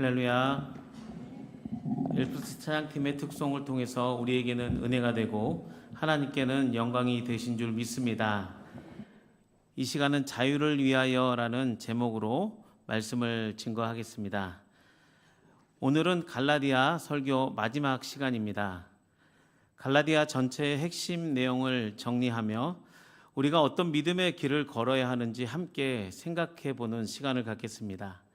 할렐루야. 엘프스 찬양팀의 특송을 통해서 우리에게는 은혜가 되고 하나님께는 영광이 되신 줄 믿습니다. 이 시간은 자유를 위하여라는 제목으로 말씀을 증거하겠습니다. 오늘은 갈라디아 설교 마지막 시간입니다. 갈라디아 전체의 핵심 내용을 정리하며 우리가 어떤 믿음의 길을 걸어야 하는지 함께 생각해 보는 시간을 갖겠습니다.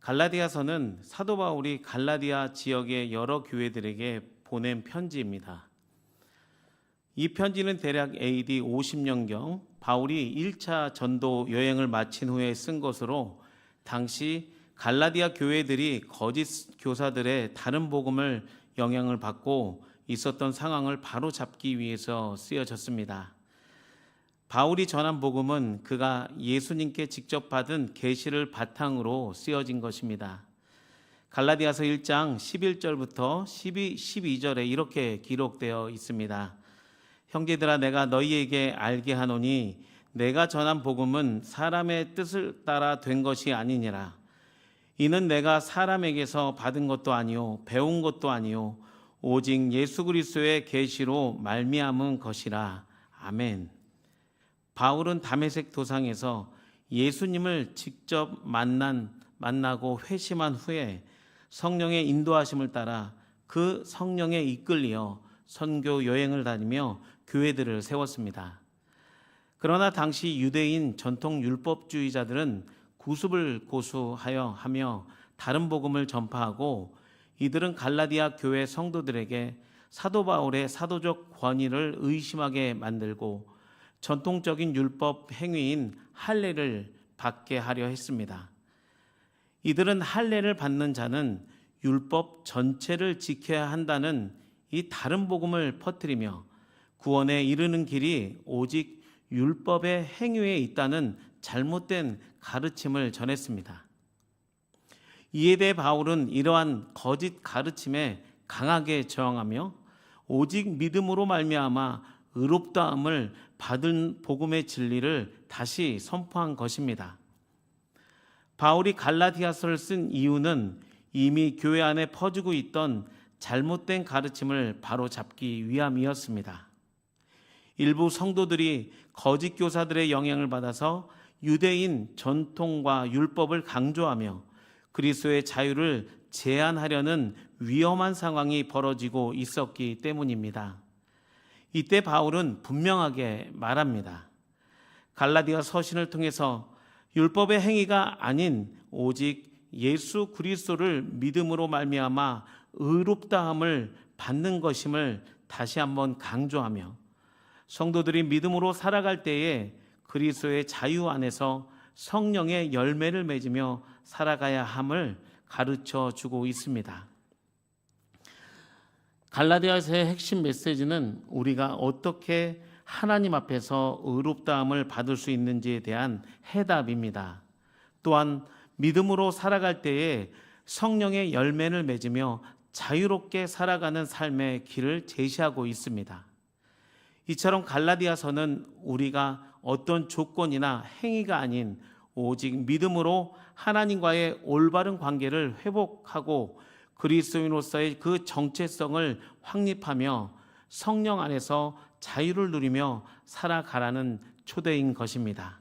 갈라디아서는 사도 바울이 갈라디아 지역의 여러 교회들에게 보낸 편지입니다. 이 편지는 대략 AD 50년경 바울이 1차 전도 여행을 마친 후에 쓴 것으로 당시 갈라디아 교회들이 거짓 교사들의 다른 복음을 영향을 받고 있었던 상황을 바로 잡기 위해서 쓰여졌습니다. 바울이 전한 복음은 그가 예수님께 직접 받은 계시를 바탕으로 쓰여진 것입니다. 갈라디아서 1장 11절부터 12, 12절에 이렇게 기록되어 있습니다. 형제들아 내가 너희에게 알게 하노니 내가 전한 복음은 사람의 뜻을 따라 된 것이 아니니라. 이는 내가 사람에게서 받은 것도 아니요 배운 것도 아니요 오직 예수 그리스도의 계시로 말미암은 것이라. 아멘. 바울은 담에색 도상에서 예수님을 직접 만난 만나고 회심한 후에 성령의 인도하심을 따라 그 성령에 이끌리어 선교 여행을 다니며 교회들을 세웠습니다. 그러나 당시 유대인 전통 율법주의자들은 구습을 고수하여 하며 다른 복음을 전파하고 이들은 갈라디아 교회 성도들에게 사도 바울의 사도적 권위를 의심하게 만들고 전통적인 율법 행위인 할례를 받게 하려 했습니다. 이들은 할례를 받는 자는 율법 전체를 지켜야 한다는 이 다른 복음을 퍼뜨리며 구원에 이르는 길이 오직 율법의 행위에 있다는 잘못된 가르침을 전했습니다. 이에 대해 바울은 이러한 거짓 가르침에 강하게 저항하며 오직 믿음으로 말미암아 의롭다함을 받은 복음의 진리를 다시 선포한 것입니다. 바울이 갈라디아서를 쓴 이유는 이미 교회 안에 퍼지고 있던 잘못된 가르침을 바로 잡기 위함이었습니다. 일부 성도들이 거짓 교사들의 영향을 받아서 유대인 전통과 율법을 강조하며 그리스도의 자유를 제한하려는 위험한 상황이 벌어지고 있었기 때문입니다. 이때 바울은 분명하게 말합니다. 갈라디아 서신을 통해서 율법의 행위가 아닌 오직 예수 그리스도를 믿음으로 말미암아 의롭다함을 받는 것임을 다시 한번 강조하며 성도들이 믿음으로 살아갈 때에 그리스도의 자유 안에서 성령의 열매를 맺으며 살아가야 함을 가르쳐 주고 있습니다. 갈라디아서의 핵심 메시지는 우리가 어떻게 하나님 앞에서 의롭다함을 받을 수 있는지에 대한 해답입니다. 또한 믿음으로 살아갈 때에 성령의 열매를 맺으며 자유롭게 살아가는 삶의 길을 제시하고 있습니다. 이처럼 갈라디아서는 우리가 어떤 조건이나 행위가 아닌 오직 믿음으로 하나님과의 올바른 관계를 회복하고 그리스도인으로서의 그 정체성을 확립하며 성령 안에서 자유를 누리며 살아가라는 초대인 것입니다.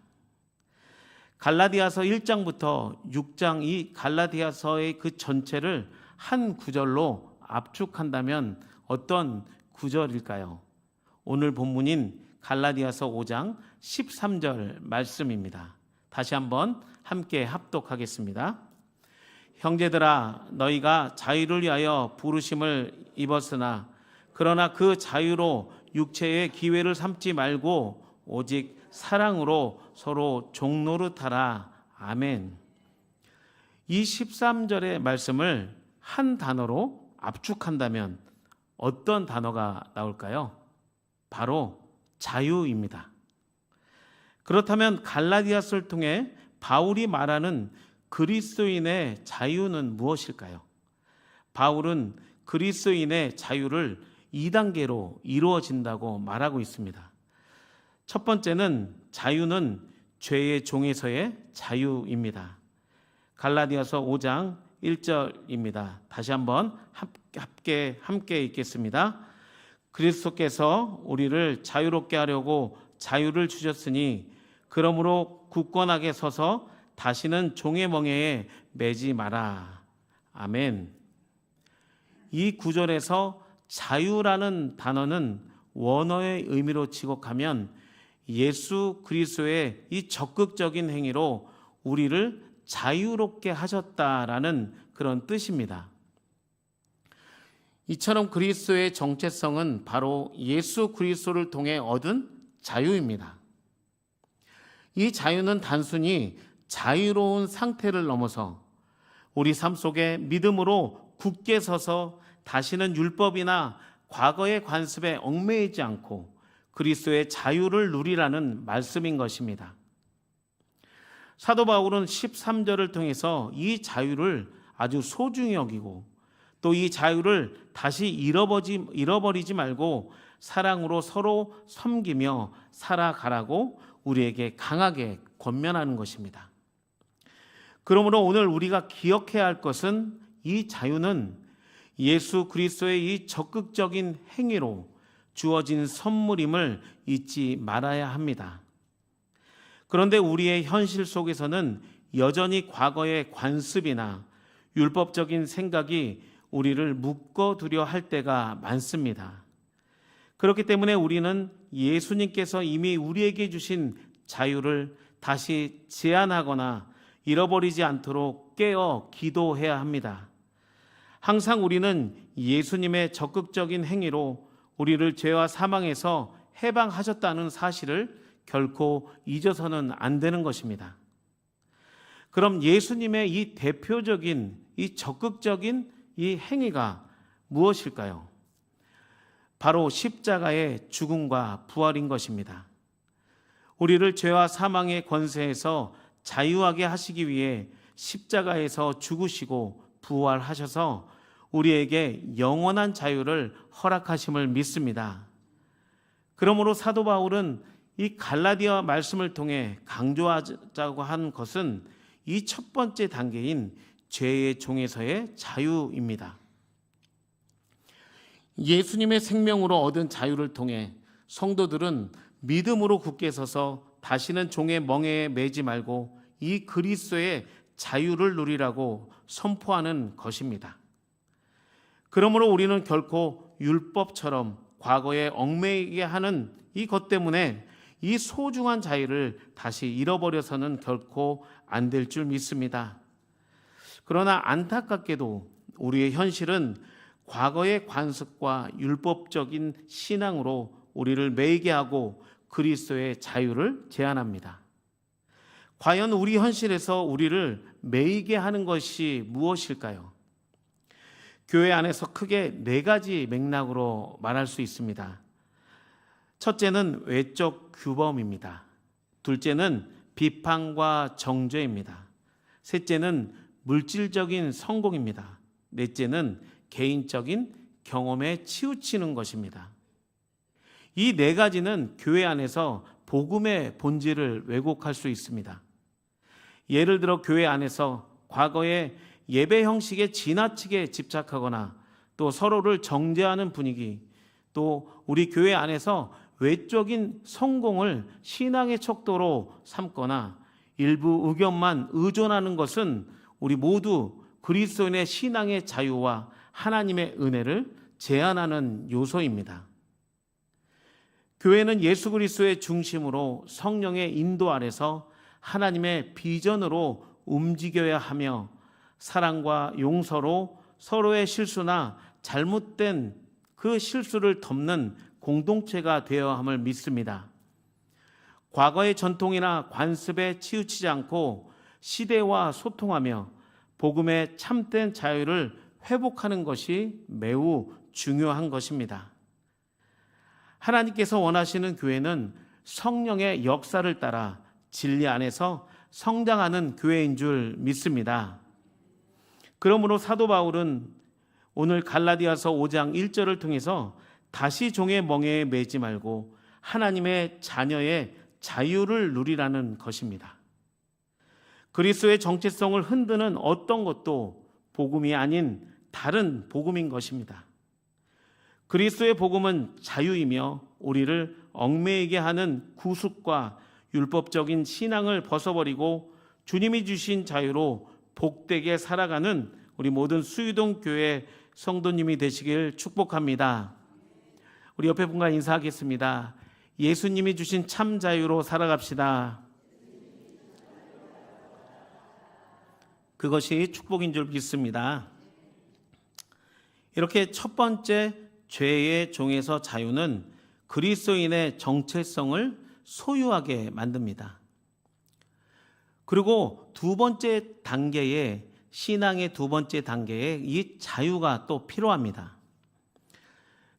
갈라디아서 1장부터 6장 이 갈라디아서의 그 전체를 한 구절로 압축한다면 어떤 구절일까요? 오늘 본문인 갈라디아서 5장 13절 말씀입니다. 다시 한번 함께 합독하겠습니다. 형제들아 너희가 자유를 위하여 부르심을 입었으나 그러나 그 자유로 육체의 기회를 삼지 말고 오직 사랑으로 서로 종노릇하라. 아멘. 이 13절의 말씀을 한 단어로 압축한다면 어떤 단어가 나올까요? 바로 자유입니다. 그렇다면 갈라디아서를 통해 바울이 말하는 그리스도인의 자유는 무엇일까요? 바울은 그리스도인의 자유를 2단계로 이루어진다고 말하고 있습니다. 첫 번째는 자유는 죄의 종에서의 자유입니다. 갈라디아서 5장 1절입니다. 다시 한번 함께 함께 읽겠습니다. 그리스도께서 우리를 자유롭게 하려고 자유를 주셨으니 그러므로 굳건하게 서서 다시는 종의 멍에에 매지 마라. 아멘. 이 구절에서 자유라는 단어는 원어의 의미로 지곡하면 예수 그리스도의 이 적극적인 행위로 우리를 자유롭게 하셨다라는 그런 뜻입니다. 이처럼 그리스도의 정체성은 바로 예수 그리스도를 통해 얻은 자유입니다. 이 자유는 단순히 자유로운 상태를 넘어서 우리 삶 속에 믿음으로 굳게 서서 다시는 율법이나 과거의 관습에 얽매이지 않고 그리스도의 자유를 누리라는 말씀인 것입니다. 사도 바울은 13절을 통해서 이 자유를 아주 소중히 여기고 또 이 자유를 다시 잃어버지, 잃어버리지 말고 사랑으로 서로 섬기며 살아가라고 우리에게 강하게 권면하는 것입니다. 그러므로 오늘 우리가 기억해야 할 것은 이 자유는 예수 그리스도의 이 적극적인 행위로 주어진 선물임을 잊지 말아야 합니다. 그런데 우리의 현실 속에서는 여전히 과거의 관습이나 율법적인 생각이 우리를 묶어두려 할 때가 많습니다. 그렇기 때문에 우리는 예수님께서 이미 우리에게 주신 자유를 다시 제한하거나 잃어버리지 않도록 깨어 기도해야 합니다. 항상 우리는 예수님의 적극적인 행위로 우리를 죄와 사망에서 해방하셨다는 사실을 결코 잊어서는 안 되는 것입니다. 그럼 예수님의 이 대표적인 이 적극적인 이 행위가 무엇일까요? 바로 십자가의 죽음과 부활인 것입니다. 우리를 죄와 사망의 권세에서 자유하게 하시기 위해 십자가에서 죽으시고 부활하셔서 우리에게 영원한 자유를 허락하심을 믿습니다. 그러므로 사도 바울은 이 갈라디아 말씀을 통해 강조하자고 한 것은 이 첫 번째 단계인 죄의 종에서의 자유입니다. 예수님의 생명으로 얻은 자유를 통해 성도들은 믿음으로 굳게 서서 다시는 종의 멍에에 매지 말고 이 그리스도의 자유를 누리라고 선포하는 것입니다. 그러므로 우리는 결코 율법처럼 과거에 얽매이게 하는 이 것 때문에 이 소중한 자유를 다시 잃어버려서는 결코 안 될 줄 믿습니다. 그러나 안타깝게도 우리의 현실은 과거의 관습과 율법적인 신앙으로 우리를 매이게 하고 그리스도의 자유를 제한합니다. 과연 우리 현실에서 우리를 매이게 하는 것이 무엇일까요? 교회 안에서 크게 네 가지 맥락으로 말할 수 있습니다. 첫째는 외적 규범입니다. 둘째는 비판과 정죄입니다. 셋째는 물질적인 성공입니다. 넷째는 개인적인 경험에 치우치는 것입니다. 이 네 가지는 교회 안에서 복음의 본질을 왜곡할 수 있습니다. 예를 들어 교회 안에서 과거의 예배 형식에 지나치게 집착하거나 또 서로를 정죄하는 분위기, 또 우리 교회 안에서 외적인 성공을 신앙의 척도로 삼거나 일부 의견만 의존하는 것은 우리 모두 그리스도인의 신앙의 자유와 하나님의 은혜를 제한하는 요소입니다. 교회는 예수 그리스도의 중심으로 성령의 인도 아래서 하나님의 비전으로 움직여야 하며 사랑과 용서로 서로의 실수나 잘못된 그 실수를 덮는 공동체가 되어야 함을 믿습니다. 과거의 전통이나 관습에 치우치지 않고 시대와 소통하며 복음의 참된 자유를 회복하는 것이 매우 중요한 것입니다. 하나님께서 원하시는 교회는 성령의 역사를 따라 진리 안에서 성장하는 교회인 줄 믿습니다. 그러므로 사도 바울은 오늘 갈라디아서 5장 1절을 통해서 다시 종의 멍에에 매지 말고 하나님의 자녀의 자유를 누리라는 것입니다. 그리스도의 정체성을 흔드는 어떤 것도 복음이 아닌 다른 복음인 것입니다. 그리스도의 복음은 자유이며 우리를 얽매이게 하는 구속과 율법적인 신앙을 벗어버리고 주님이 주신 자유로 복되게 살아가는 우리 모든 수유동 교회 성도님이 되시길 축복합니다. 우리 옆에 분과 인사하겠습니다. 예수님이 주신 참 자유로 살아갑시다. 그것이 축복인 줄 믿습니다. 이렇게 첫 번째 죄의 종에서 자유는 그리스도인의 정체성을 소유하게 만듭니다. 그리고 두 번째 단계에 신앙의 두 번째 단계에 이 자유가 또 필요합니다.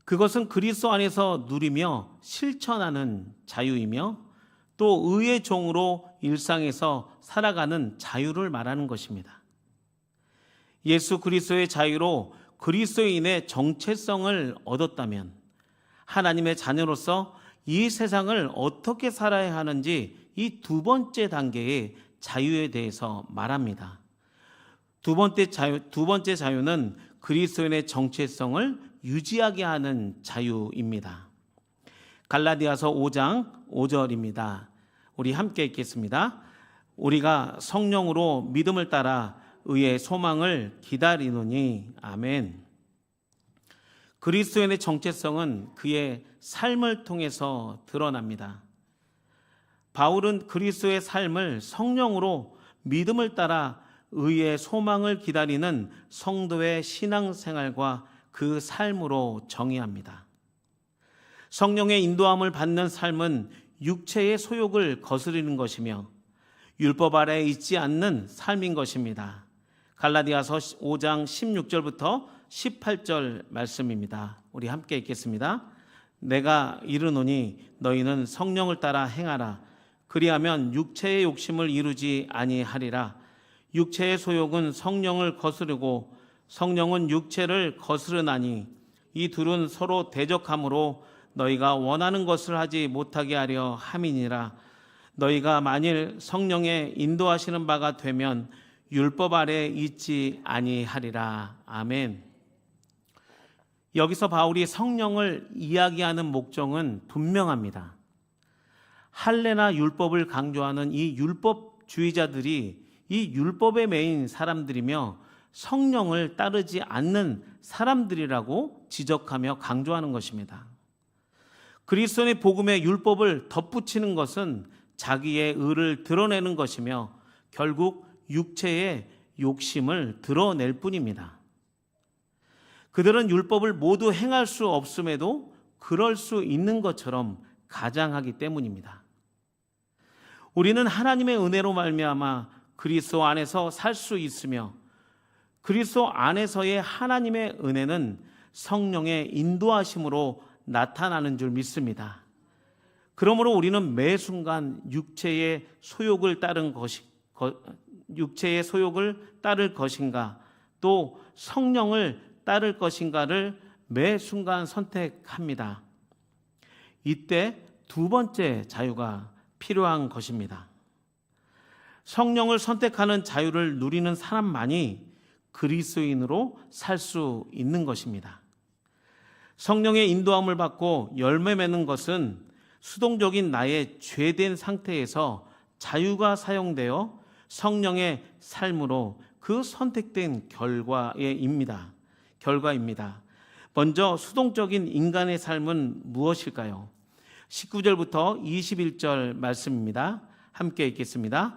그것은 그리스도 안에서 누리며 실천하는 자유이며 또 의의 종으로 일상에서 살아가는 자유를 말하는 것입니다. 예수 그리스도의 자유로 그리스도인의 정체성을 얻었다면 하나님의 자녀로서 이 세상을 어떻게 살아야 하는지 이 두 번째 단계의 자유에 대해서 말합니다. 두 번째 자유, 두 번째 자유는 그리스도인의 정체성을 유지하게 하는 자유입니다. 갈라디아서 5장 5절입니다. 우리 함께 읽겠습니다. 우리가 성령으로 믿음을 따라 의의 소망을 기다리노니 아멘. 그리스도인의 정체성은 그의 삶을 통해서 드러납니다. 바울은 그리스도의 삶을 성령으로 믿음을 따라 의의 소망을 기다리는 성도의 신앙생활과 그 삶으로 정의합니다. 성령의 인도함을 받는 삶은 육체의 소욕을 거스르는 것이며 율법 아래에 있지 않는 삶인 것입니다. 갈라디아서 5장 16절부터 18절 말씀입니다. 우리 함께 읽겠습니다. 내가 이르노니 너희는 성령을 따라 행하라. 그리하면 육체의 욕심을 이루지 아니하리라. 육체의 소욕은 성령을 거스르고 성령은 육체를 거스르나니 이 둘은 서로 대적함으로 너희가 원하는 것을 하지 못하게 하려 함이니라. 너희가 만일 성령의 인도하시는 바가 되면 율법 아래 있지 아니하리라. 아멘. 여기서 바울이 성령을 이야기하는 목적은 분명합니다. 할례나 율법을 강조하는 이 율법주의자들이 이 율법에 매인 사람들이며 성령을 따르지 않는 사람들이라고 지적하며 강조하는 것입니다. 그리스도의 복음의 율법을 덧붙이는 것은 자기의 의를 드러내는 것이며 결국 육체의 욕심을 드러낼 뿐입니다. 그들은 율법을 모두 행할 수 없음에도 그럴 수 있는 것처럼 가장하기 때문입니다. 우리는 하나님의 은혜로 말미암아 그리스도 안에서 살 수 있으며 그리스도 안에서의 하나님의 은혜는 성령의 인도하심으로 나타나는 줄 믿습니다. 그러므로 우리는 매 순간 육체의 소욕을 따른 것이 육체의 소욕을 따를 것인가 또 성령을 따를 것인가를 매 순간 선택합니다. 이때 두 번째 자유가 필요한 것입니다. 성령을 선택하는 자유를 누리는 사람만이 그리스도인으로 살 수 있는 것입니다. 성령의 인도함을 받고 열매 맺는 것은 수동적인 나의 죄된 상태에서 자유가 사용되어 성령의 삶으로 그 선택된 결과입니다. 결과입니다. 먼저 수동적인 인간의 삶은 무엇일까요? 19절부터 21절 말씀입니다. 함께 읽겠습니다.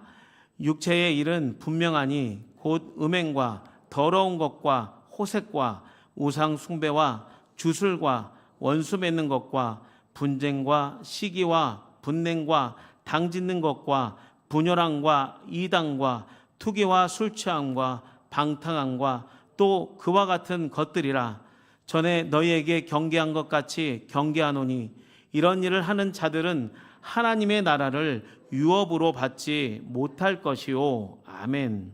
육체의 일은 분명하니 곧 음행과 더러운 것과 호색과 우상 숭배와 주술과 원수 맺는 것과 분쟁과 시기와 분냉과 당 짓는 것과 분열함과 이당과 투기와 술 취함과 방탕함과 또 그와 같은 것들이라 전에 너희에게 경계한 것 같이 경계하노니 이런 일을 하는 자들은 하나님의 나라를 유업으로 받지 못할 것이요 아멘.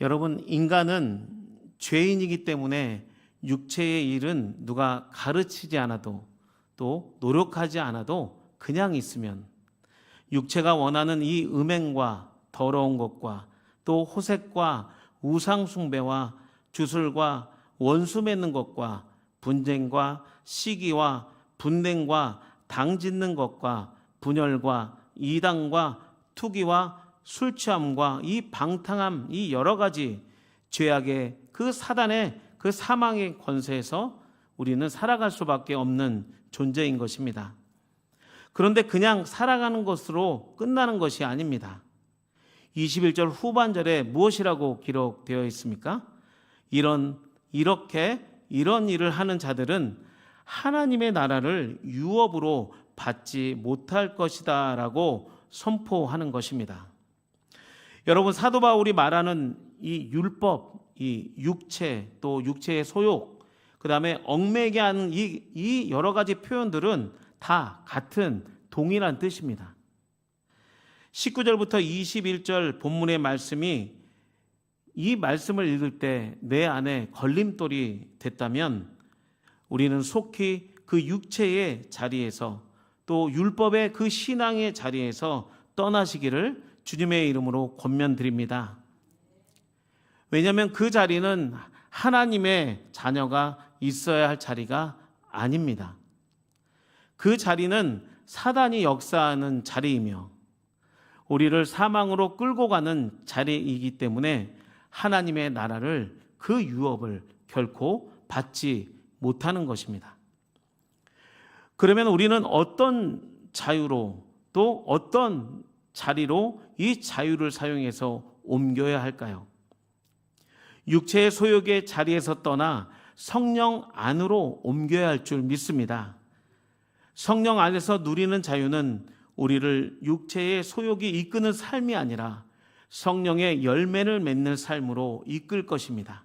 여러분 인간은 죄인이기 때문에 육체의 일은 누가 가르치지 않아도 또 노력하지 않아도 그냥 있으면 육체가 원하는 이 음행과 더러운 것과 또 호색과 우상 숭배와 주술과 원수 맺는 것과 분쟁과 시기와 분냉과 당 짓는 것과 분열과 이당과 투기와 술 취함과 이 방탕함 이 여러 가지 죄악의 그 사단의 그 사망의 권세에서 우리는 살아갈 수밖에 없는 존재인 것입니다. 그런데 그냥 살아가는 것으로 끝나는 것이 아닙니다. 21절 후반절에 무엇이라고 기록되어 있습니까? 이런 이렇게 이런 일을 하는 자들은 하나님의 나라를 유업으로 받지 못할 것이다라고 선포하는 것입니다. 여러분 사도 바울이 말하는 이 율법, 이 육체 또 육체의 소욕, 그다음에 얽매게 하는 이, 이 여러 가지 표현들은 다 같은 동일한 뜻입니다. 19절부터 21절 본문의 말씀이 이 말씀을 읽을 때 내 안에 걸림돌이 됐다면 우리는 속히 그 육체의 자리에서 또 율법의 그 신앙의 자리에서 떠나시기를 주님의 이름으로 권면드립니다. 왜냐하면 그 자리는 하나님의 자녀가 있어야 할 자리가 아닙니다. 그 자리는 사단이 역사하는 자리이며 우리를 사망으로 끌고 가는 자리이기 때문에 하나님의 나라를 그 유업을 결코 받지 못하는 것입니다. 그러면 우리는 어떤 자유로 또 어떤 자리로 이 자유를 사용해서 옮겨야 할까요? 육체의 소욕의 자리에서 떠나 성령 안으로 옮겨야 할 줄 믿습니다. 성령 안에서 누리는 자유는 우리를 육체의 소욕이 이끄는 삶이 아니라 성령의 열매를 맺는 삶으로 이끌 것입니다.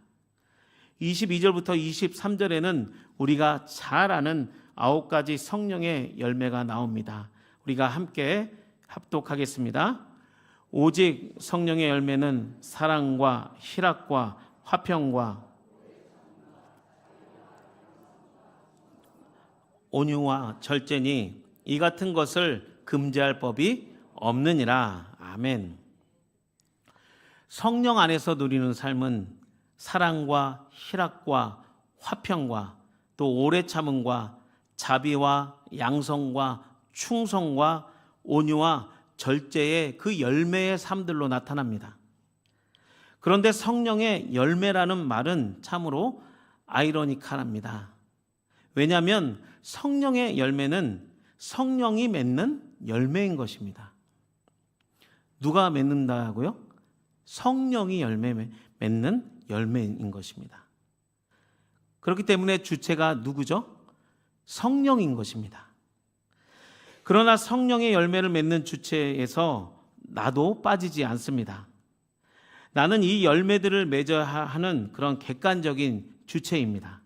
22절부터 23절에는 우리가 잘 아는 아홉 가지 성령의 열매가 나옵니다. 우리가 함께 합독하겠습니다. 오직 성령의 열매는 사랑과 희락과 화평과 온유와 절제니 이 같은 것을 금지할 법이 없느니라. 아멘. 성령 안에서 누리는 삶은 사랑과 희락과 화평과 또 오래 참음과 자비와 양성과 충성과 온유와 절제의 그 열매의 삶들로 나타납니다. 그런데 성령의 열매라는 말은 참으로 아이러니컬합니다. 왜냐하면 성령의 열매는 성령이 맺는 열매인 것입니다. 누가 맺는다고요? 성령이 열매 맺는 열매인 것입니다. 그렇기 때문에 주체가 누구죠? 성령인 것입니다. 그러나 성령의 열매를 맺는 주체에서 나도 빠지지 않습니다. 나는 이 열매들을 맺어야 하는 그런 객관적인 주체입니다.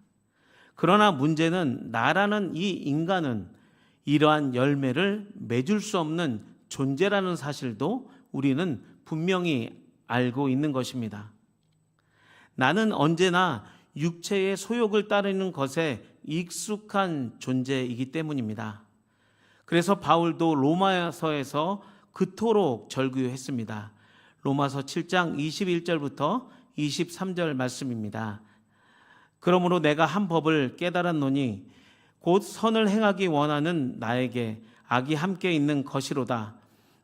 그러나 문제는 나라는 이 인간은 이러한 열매를 맺을 수 없는 존재라는 사실도 우리는 분명히 알고 있는 것입니다. 나는 언제나 육체의 소욕을 따르는 것에 익숙한 존재이기 때문입니다. 그래서 바울도 로마서에서 그토록 절규했습니다. 로마서 7장 21절부터 23절 말씀입니다. 그러므로 내가 한 법을 깨달았노니 곧 선을 행하기 원하는 나에게 악이 함께 있는 것이로다.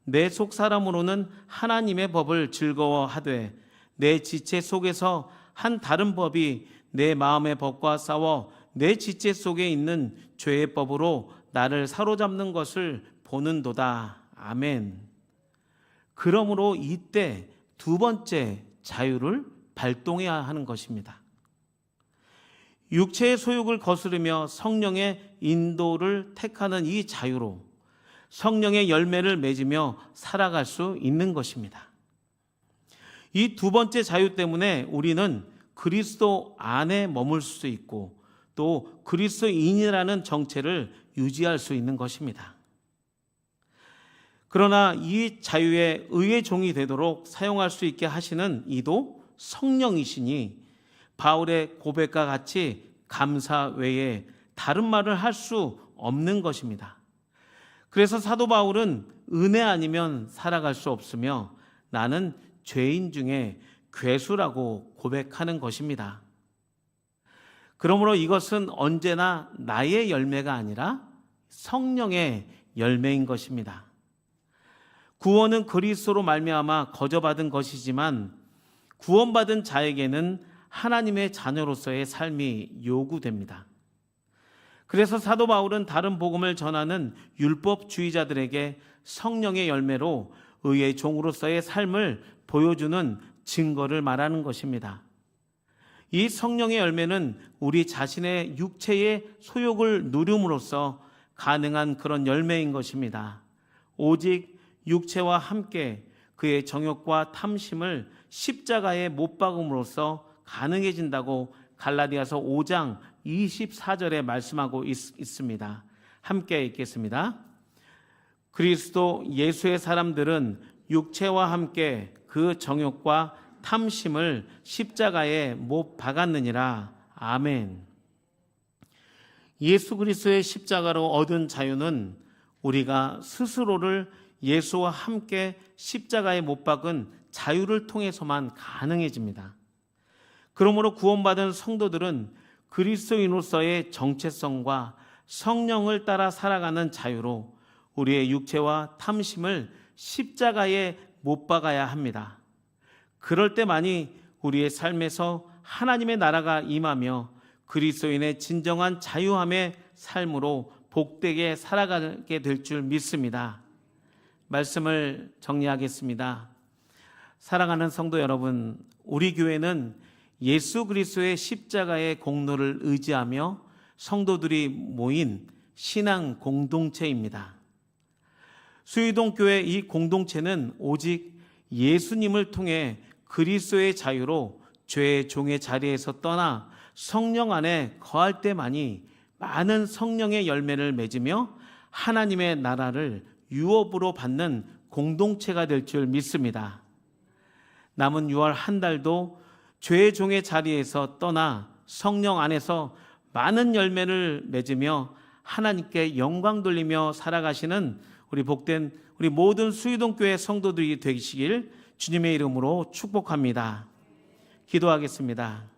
내 속 사람으로는 하나님의 법을 즐거워하되 내 지체 속에서 한 다른 법이 내 마음의 법과 싸워 내 지체 속에 있는 죄의 법으로 나를 사로잡는 것을 보는도다. 아멘. 그러므로 이때 두 번째 자유를 발동해야 하는 것입니다. 육체의 소욕을 거스르며 성령의 인도를 택하는 이 자유로 성령의 열매를 맺으며 살아갈 수 있는 것입니다. 이 두 번째 자유 때문에 우리는 그리스도 안에 머물 수 있고 또 그리스도인이라는 정체를 유지할 수 있는 것입니다. 그러나 이 자유의 의의 종이 되도록 사용할 수 있게 하시는 이도 성령이시니 바울의 고백과 같이 감사 외에 다른 말을 할 수 없는 것입니다. 그래서 사도 바울은 은혜 아니면 살아갈 수 없으며 나는 죄인 중에 괴수라고 고백하는 것입니다. 그러므로 이것은 언제나 나의 열매가 아니라 성령의 열매인 것입니다. 구원은 그리스도로 말미암아 거저받은 것이지만 구원받은 자에게는 하나님의 자녀로서의 삶이 요구됩니다. 그래서 사도 바울은 다른 복음을 전하는 율법주의자들에게 성령의 열매로 의의 종으로서의 삶을 보여주는 증거를 말하는 것입니다. 이 성령의 열매는 우리 자신의 육체의 소욕을 누름으로써 가능한 그런 열매인 것입니다. 오직 육체와 함께 그의 정욕과 탐심을 십자가에 못 박음으로써 가능해진다고 갈라디아서 5장 24절에 말씀하고 있, 습니다 함께 읽겠습니다. 그리스도 예수의 사람들은 육체와 함께 그 정욕과 탐심을 십자가에 못 박았느니라. 아멘. 예수 그리스도의 십자가로 얻은 자유는 우리가 스스로를 예수와 함께 십자가에 못 박은 자유를 통해서만 가능해집니다. 그러므로 구원받은 성도들은 그리스도인으로서의 정체성과 성령을 따라 살아가는 자유로 우리의 육체와 탐심을 십자가에 못 박아야 합니다. 그럴 때만이 우리의 삶에서 하나님의 나라가 임하며 그리스도인의 진정한 자유함의 삶으로 복되게 살아가게 될 줄 믿습니다. 말씀을 정리하겠습니다. 사랑하는 성도 여러분, 우리 교회는 예수 그리스도의 십자가의 공로를 의지하며 성도들이 모인 신앙 공동체입니다. 수유동 교회 이 공동체는 오직 예수님을 통해 그리스도의 자유로 죄의 종의 자리에서 떠나 성령 안에 거할 때만이 많은 성령의 열매를 맺으며 하나님의 나라를 유업으로 받는 공동체가 될 줄 믿습니다. 남은 6월 한 달도 죄의 종의 자리에서 떠나 성령 안에서 많은 열매를 맺으며 하나님께 영광 돌리며 살아가시는 우리 복된 우리 모든 수유동 교회 성도들이 되시길 주님의 이름으로 축복합니다. 기도하겠습니다.